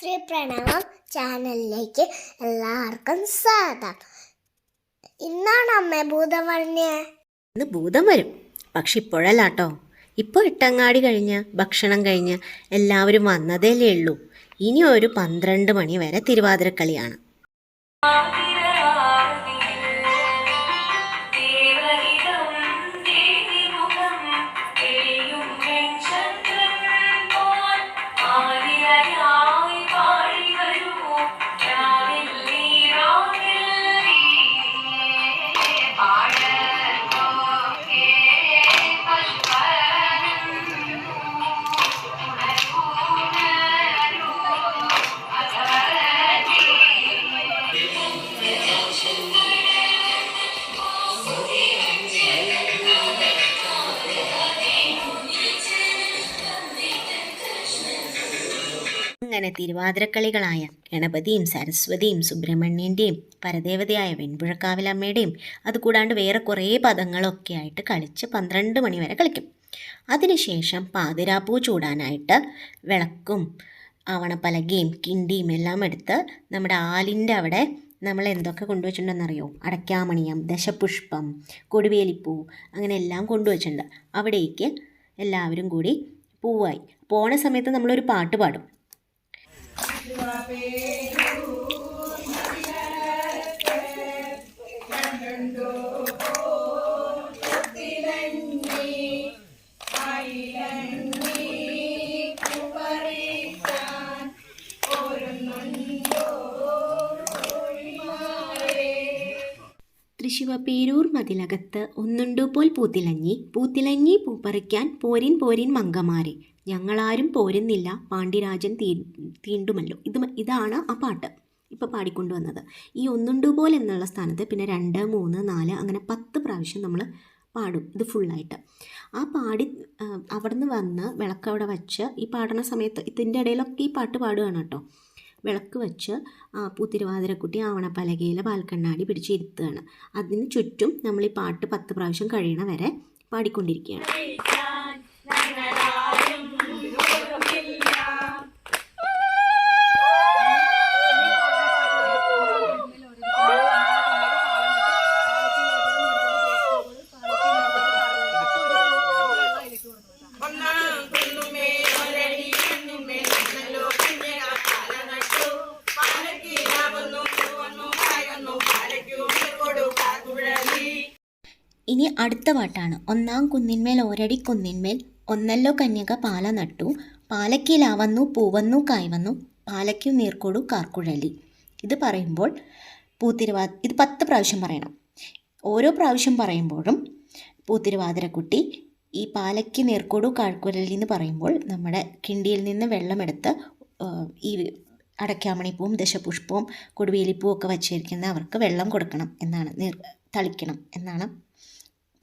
ശ്രീ പ്രണവം ചാനലിലേക്ക് എല്ലാവർക്കും സ്വാഗതം. ഇന്നാണ് അമ്മ ഭൂതം പറഞ്ഞേ ഇന്ന് ഭൂതം വരും. പക്ഷെ ഇപ്പോഴല്ലാട്ടോ. ഇപ്പോൾ എട്ടങ്ങാടി കഴിഞ്ഞ് ഭക്ഷണം കഴിഞ്ഞ് എല്ലാവരും വന്നതേലേ ഉള്ളൂ. ഇനി ഒരു പന്ത്രണ്ട് മണി വരെ തിരുവാതിരക്കളിയാണ്. അങ്ങനെ തിരുവാതിരക്കളികളായ ഗണപതിയും സരസ്വതിയും സുബ്രഹ്മണ്യന്റെയും പരദേവതയായ വെൺപുഴക്കാവിലമ്മയുടെയും അതുകൂടാണ്ട് വേറെ കുറേ പദങ്ങളൊക്കെ ആയിട്ട് കളിച്ച് പന്ത്രണ്ട് മണി വരെ കളിക്കും. അതിനുശേഷം പാതിരാപ്പൂ ചൂടാനായിട്ട് വിളക്കും ആവണപ്പലകയും കിണ്ടിയും എല്ലാം എടുത്ത് നമ്മുടെ ആലിന്റെ അവിടെ നമ്മൾ എന്തൊക്കെ കൊണ്ടുവച്ചിട്ടുണ്ടെന്നറിയോ? അടയ്ക്കാമണിയം ദശപുഷ്പം കൊടുവേലിപ്പൂ അങ്ങനെ എല്ലാം കൊണ്ടുവച്ചിട്ടുണ്ട്. അവിടേക്ക് എല്ലാവരും കൂടി പൂവായി. പോണ സമയത്ത് നമ്മളൊരു പാട്ട് പാടും. Happy മതിലകത്ത് ഒന്നുണ്ടു പോൽ പൂത്തിലഞ്ഞി. പൂത്തിലഞ്ഞി പൂപ്പറിക്കാൻ പോരിൻ പോരിൻ മങ്കമാരെ ഞങ്ങളാരും പോരുന്നില്ല. പാണ്ഡ്യരാജൻ തീ തീണ്ടുമല്ലോ. ഇത് ഇതാണ് ആ പാട്ട്. ഇപ്പോൾ പാടിക്കൊണ്ടുവന്നത് ഈ ഒന്നുണ്ടു പോൽ എന്നുള്ള സ്ഥാനത്ത് പിന്നെ രണ്ട് മൂന്ന് നാല് അങ്ങനെ പത്ത് പ്രാവശ്യം നമ്മൾ പാടും. ഇത് ഫുള്ളായിട്ട്. ആ പാടി അവിടെ അവിടുന്ന് വന്ന് വിളക്കവിടെ വച്ച് ഈ പാടുന്ന സമയത്ത് ഇതിന്റെ ഇടയിലൊക്കെ ഈ പാട്ട് പാടുകയാണ് കേട്ടോ. വിളക്ക് വെച്ച് പൂത്തിരുവാതിരക്കുട്ടി ആവണപ്പലകയിൽ പാൽക്കണ്ണാടി പിടിച്ചിരുത്തുകയാണ് അതിന് ചുറ്റും നമ്മൾ ഈ പാട്ട് പത്ത് പ്രാവശ്യം കഴിയണ വരെ പാടിക്കൊണ്ടിരിക്കുകയാണ്. ഇനി അടുത്ത പാട്ടാണ് ഒന്നാം കുന്നിന്മേൽ ഒരടി കുന്നിന്മേൽ ഒന്നല്ലോ കന്യക പാല നട്ടു. പാലക്കിലാവന്നു പൂവന്നു കായ്വന്നു. പാലയ്ക്കു നീർക്കൊടു കാർക്കുഴലി. ഇത് പറയുമ്പോൾ പൂത്തിരുവാ ഇത് പത്ത് പ്രാവശ്യം പറയണം. ഓരോ പ്രാവശ്യം പറയുമ്പോഴും പൂത്തിരുവാതിരക്കുട്ടി ഈ പാലയ്ക്ക് നീർക്കൊടു കാർക്കുഴലി എന്ന് പറയുമ്പോൾ നമ്മുടെ കിണ്ടിയിൽ നിന്ന് വെള്ളമെടുത്ത് ഈ അടയ്ക്കാമണിപ്പൂവും ദശപുഷ്പവും കൊടുവേലിപ്പൂവും ഒക്കെ വച്ചിരിക്കുന്ന അവർക്ക് വെള്ളം കൊടുക്കണം എന്നാണ് നീർ തളിക്കണം എന്നാണ്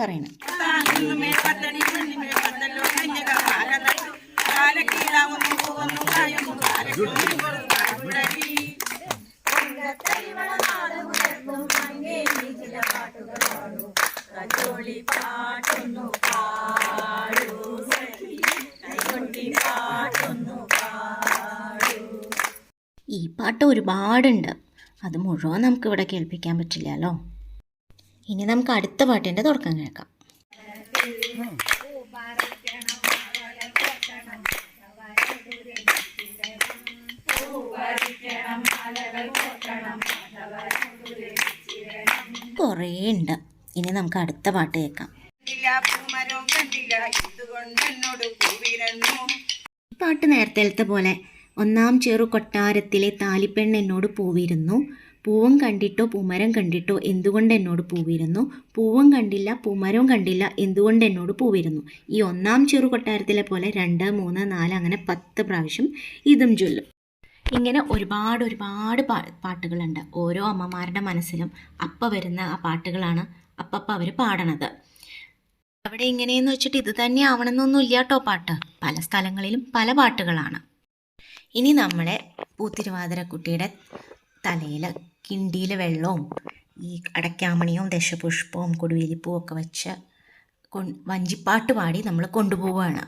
പറയണം. ഈ പാട്ട് ഒരുപാടുണ്ട്. അത് മുഴുവൻ നമുക്കിവിടെ കേൾപ്പിക്കാൻ പറ്റില്ലല്ലോ. ഇനി നമുക്ക് അടുത്ത പാട്ടിന്റെ തുടക്കം കേൾക്കാം. കുറേ ഉണ്ട്. ഇനി നമുക്ക് അടുത്ത പാട്ട് കേൾക്കാം. പാട്ട് നേരത്തെ പോലെ ഒന്നാം ചെറു കൊട്ടാരത്തിലെ താലിപ്പെണ്ണ് എന്നോട് പൂവിരുന്നു. പൂവും കണ്ടിട്ടോ പൂമരം കണ്ടിട്ടോ എന്തുകൊണ്ട് എന്നോട് പൂവിരുന്നു? പൂവും കണ്ടില്ല പൂമരവും കണ്ടില്ല എന്തുകൊണ്ട് എന്നോട് പൂവിരുന്നു? ഈ ഒന്നാം ചെറു കൊട്ടാരത്തിലെ പോലെ രണ്ട് മൂന്ന് നാല് അങ്ങനെ പത്ത് പ്രാവശ്യം ഇതും ചൊല്ലും. ഇങ്ങനെ ഒരുപാട് ഒരുപാട് പാ പാട്ടുകളുണ്ട്. ഓരോ അമ്മമാരുടെ മനസ്സിലും അപ്പ വരുന്ന ആ പാട്ടുകളാണ് അപ്പപ്പ അവർ പാടണത്. അവിടെ ഇങ്ങനെയെന്ന് വെച്ചിട്ട് ഇത് തന്നെ ആവണമെന്നൊന്നും ഇല്ല കേട്ടോ പാട്ട്. പല സ്ഥലങ്ങളിലും പല പാട്ടുകളാണ്. ഇനി നമ്മളെ പൂത്തിരുവാതിരക്കുട്ടിയുടെ തലയിൽ കിണ്ടിയിൽ വെള്ളവും ഈ അടയ്ക്കാമണിയും ദശപുഷ്പവും കൊടുവേലിപ്പൂവും ഒക്കെ വെച്ച് വഞ്ചിപ്പാട്ട് പാടി നമ്മൾ കൊണ്ടുപോവുകയാണ്.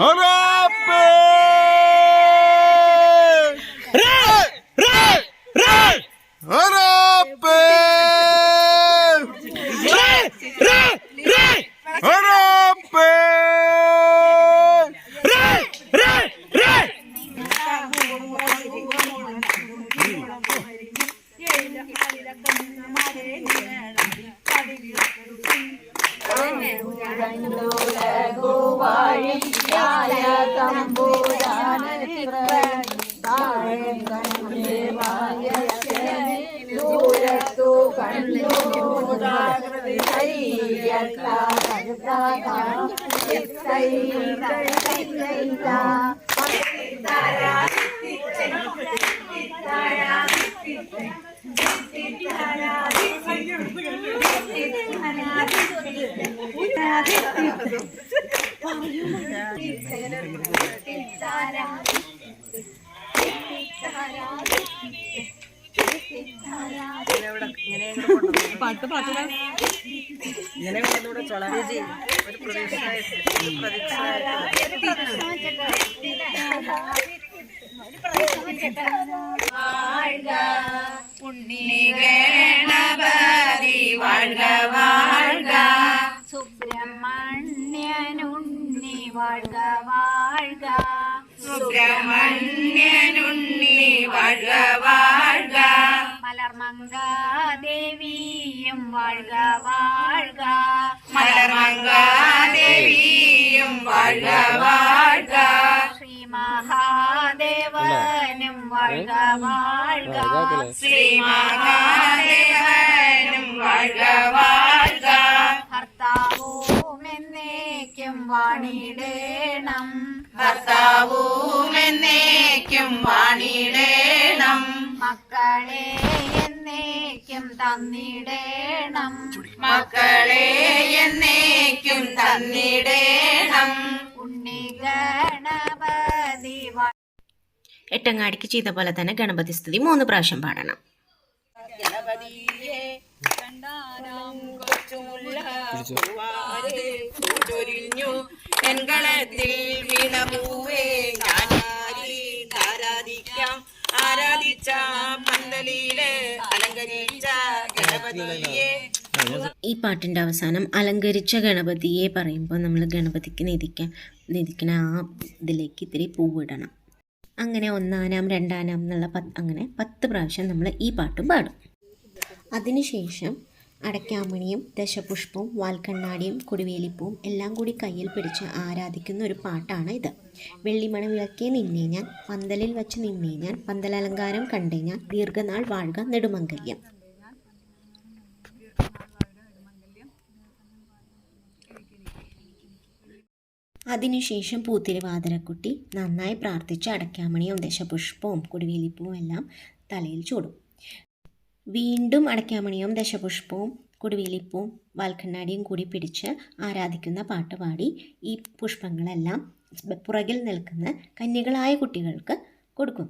ഹറാപ്പേ Tara. ഗണപതി വാഴ വാഴ്ക സുബ്രഹ്മണ്യനുണ്ണി വാഴ വാഴ്ക. സുബ്രഹ്മണ്യനുണ്ണി വാഴ്ക. ഭർത്താവും എന്നേക്കും ഭർത്താവും എന്നേക്കും വാണിടേണം. മക്കളെ എന്നേക്കും തന്നിടേണം. മക്കളെ എന്നേക്കും തന്നിടേണം. ഉണ്ണി ഗണപതി എട്ടങ്ങാടിക്ക് ചെയ്ത പോലെ തന്നെ ഗണപതി സ്തുതി മൂന്ന് പ്രാവശ്യം പാടണം. ഗണപതിയെ കണ്ടാനാം കൊച്ചുമുല്ല പൂവാരെ ചൊരിഞ്ഞു എൻകളത്തിൽ വീണപൂവേ ഞാനാരി ആരാധിക്കാം. ആരാധിച്ച ഗണപതിയെ ഈ പാട്ടിന്റെ അവസാനം അലങ്കരിച്ച ഗണപതിയെ പറയുമ്പോൾ നമ്മൾ ഗണപതിക്ക് നിധിക്കാൻ നിധിക്കണ ആ ഇതിലേക്ക് ഇത്തിരി പൂവിടണം. അങ്ങനെ ഒന്നാനാം രണ്ടാനാം എന്നുള്ള പത്ത് അങ്ങനെ പത്ത് പ്രാവശ്യം നമ്മൾ ഈ പാട്ടും പാടും. അതിനുശേഷം അടയ്ക്കാമണിയും ദശപുഷ്പവും വാൽക്കണ്ണാടിയും കൊടിവേലിപ്പൂവും എല്ലാം കൂടി കയ്യിൽ പിടിച്ച് ആരാധിക്കുന്ന ഒരു പാട്ടാണ് ഇത്. വെള്ളിമണ വിളക്കേ നിന്നേ ഞാൻ പന്തലിൽ വച്ച് നിന്നേ ഞാൻ പന്തലലങ്കാരം കണ്ടേ ഞാൻ ദീർഘനാൾ വാഴുക നെടുമംഗല്യം. അതിനുശേഷം പൂത്തിരിവാതിരക്കുട്ടി നന്നായി പ്രാർത്ഥിച്ച് അടയ്ക്കാമണിയും ദശപുഷ്പവും കൊടിവേലിപ്പൂവും എല്ലാം തലയിൽ ചൂടും. വീണ്ടും അടയ്ക്കാമണിയും ദശപുഷ്പവും കൊടുവേലിപ്പൂവും വാൽക്കണ്ണാടിയും കൂടി പിടിച്ച് ആരാധിക്കുന്ന പാട്ട് പാടി ഈ പുഷ്പങ്ങളെല്ലാം പുറകിൽ നിൽക്കുന്ന കന്യകളായ കുട്ടികൾക്ക് കൊടുക്കും.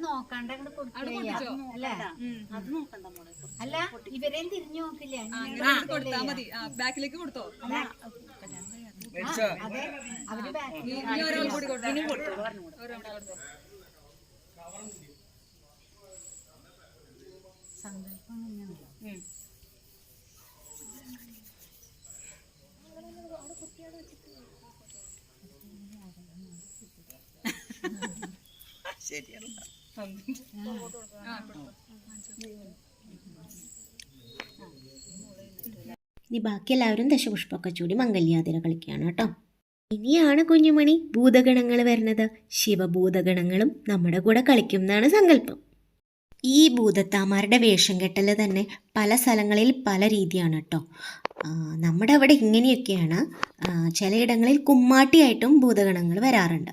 നോക്കാണ്ട്. അല്ലേ? അല്ല ഇവരെയും തിരിഞ്ഞു നോക്കില്ല? കൊടുത്താ മതി. ബാക്കിലേക്ക് കൊടുത്തോ? അവർ ഇനി ഒരാൾ കൂടി കൊടുത്തോ ഒരാൾ കൂടി കൊടുത്തോ ഇനി ബാക്കി എല്ലാവരും ദശപുഷ്പമൊക്കെ ചൂടി മംഗല്യാതിര കളിക്കുകയാണ് കേട്ടോ. ഇനിയാണ് കുഞ്ഞുമണി ഭൂതഗണങ്ങൾ വരുന്നത്. ശിവഭൂതഗണങ്ങളും നമ്മുടെ കൂടെ കളിക്കും എന്നാണ് സങ്കല്പം. ഈ ഭൂതത്താമാരുടെ വേഷം കെട്ടൽ തന്നെ പല സ്ഥലങ്ങളിൽ പല രീതിയാണ് കേട്ടോ. നമ്മുടെ അവിടെ ഇങ്ങനെയൊക്കെയാണ് ചിലയിടങ്ങളിൽ കുമ്മാട്ടിയായിട്ടും ഭൂതഗണങ്ങൾ വരാറുണ്ട്.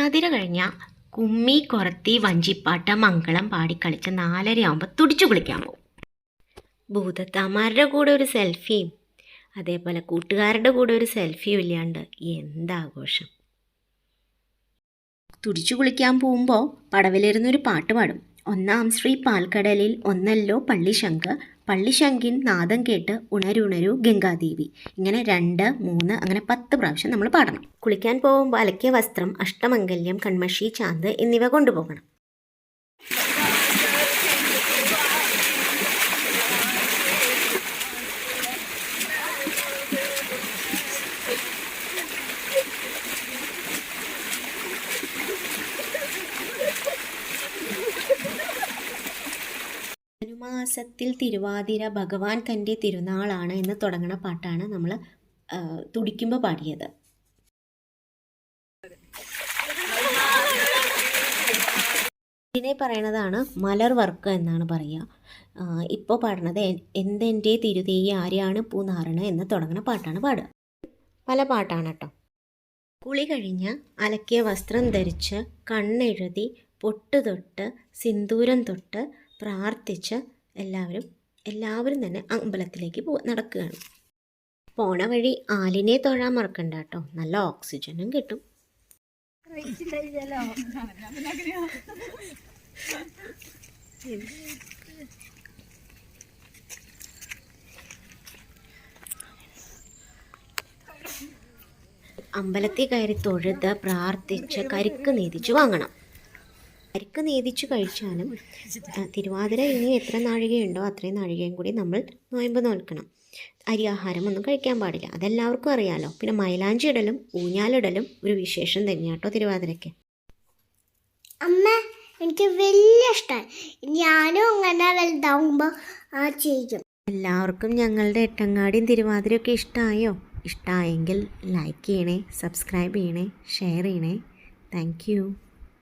തിരുവാതിര കഴിഞ്ഞ കുമ്മി കൊറത്തി വഞ്ചിപ്പാട്ട മംഗളം പാടി പാടിക്കളിച്ച് നാലരയാകുമ്പോൾ തുടിച്ചു കുളിക്കാൻ പോകും. ഭൂതത്താമാരുടെ കൂടെ ഒരു സെൽഫിയും അതേപോലെ കൂട്ടുകാരുടെ കൂടെ ഒരു സെൽഫിയും ഇല്ലാണ്ട് എന്താഘോഷം തുടിച്ചു കുളിക്കാൻ പോകുമ്പോൾ പടവിലിരുന്നൊരു പാട്ട് പാടും. ഒന്നാം ശ്രീ പാൽക്കടലിൽ ഒന്നല്ലോ പള്ളിശങ്ക് പള്ളിശങ്കിൻ നാദം കേട്ട് ഉണരുണരു ഗംഗാദേവി. ഇങ്ങനെ രണ്ട് മൂന്ന് അങ്ങനെ പത്ത് പ്രാവശ്യം നമ്മൾ പാടണം. കുളിക്കാൻ പോകുമ്പോൾ അലക്കിയ വസ്ത്രം അഷ്ടമംഗല്യം കൺമഷി ചാന്ത് എന്നിവ കൊണ്ടുപോകണം. ധനുമാസത്തിൽ തിരുവാതിര ഭഗവാൻ തന്റെ തിരുനാളാണ് എന്ന് തുടങ്ങുന്ന പാട്ടാണ് നമ്മൾ തുടിക്കുമ്പോൾ പാടിയത്. ഇതിനെ പറയണതാണ് മലർ വർക്ക് എന്നാണ് പറയുക. ഇപ്പോൾ പാടുന്നത് എന്തെന്റെ തിരുതേയി ആരെയാണ് പൂനാറണ് എന്ന് തുടങ്ങുന്ന പാട്ടാണ് പാടുക. പല പാട്ടാണ് കേട്ടോ കുളി കഴിഞ്ഞ് അലക്കിയ വസ്ത്രം ധരിച്ച് കണ്ണെഴുതി പൊട്ട് തൊട്ട് സിന്ദൂരം തൊട്ട് പ്രാർത്ഥിച്ച് എല്ലാവരും എല്ലാവരും തന്നെ അമ്പലത്തിലേക്ക് പോ നടക്കുകയാണ്. പോണ വഴി ആലിനെ തൊഴാൻ മറക്കണ്ട കേട്ടോ. നല്ല ഓക്സിജനും കിട്ടും. അമ്പലത്തിൽ കയറി തൊഴുത് പ്രാർത്ഥിച്ച് കരിക്ക് നീതിച്ച് വാങ്ങണം. കരിക്ക് നീതിച്ച് കഴിച്ചാലും തിരുവാതിര ഇനി എത്ര നാഴികയുണ്ടോ അത്രയും നാഴികയും കൂടി നമ്മൾ നോയമ്പ് നോൽക്കണം. അരി ആഹാരം ഒന്നും കഴിക്കാൻ പാടില്ല. അതെല്ലാവർക്കും അറിയാലോ. പിന്നെ മൈലാഞ്ചി ഇടലും ഊഞ്ഞാലിടലും ഒരു വിശേഷം തന്നെയാട്ടോ തിരുവാതിരയ്ക്ക്. അമ്മ എനിക്ക് വലിയ ഇഷ്ടമാണ് ഞാനും അങ്ങനെ വലുതാവുമ്പോൾ ആ ചെയ്യും. എല്ലാവർക്കും ഞങ്ങളുടെ എട്ടങ്ങാടിയും തിരുവാതിരയൊക്കെ ഇഷ്ടമായോ ഇഷ്ടമായെങ്കിൽ ലൈക്ക് ചെയ്യണേ സബ്സ്ക്രൈബ് ചെയ്യണേ ഷെയർ ചെയ്യണേ. Thank you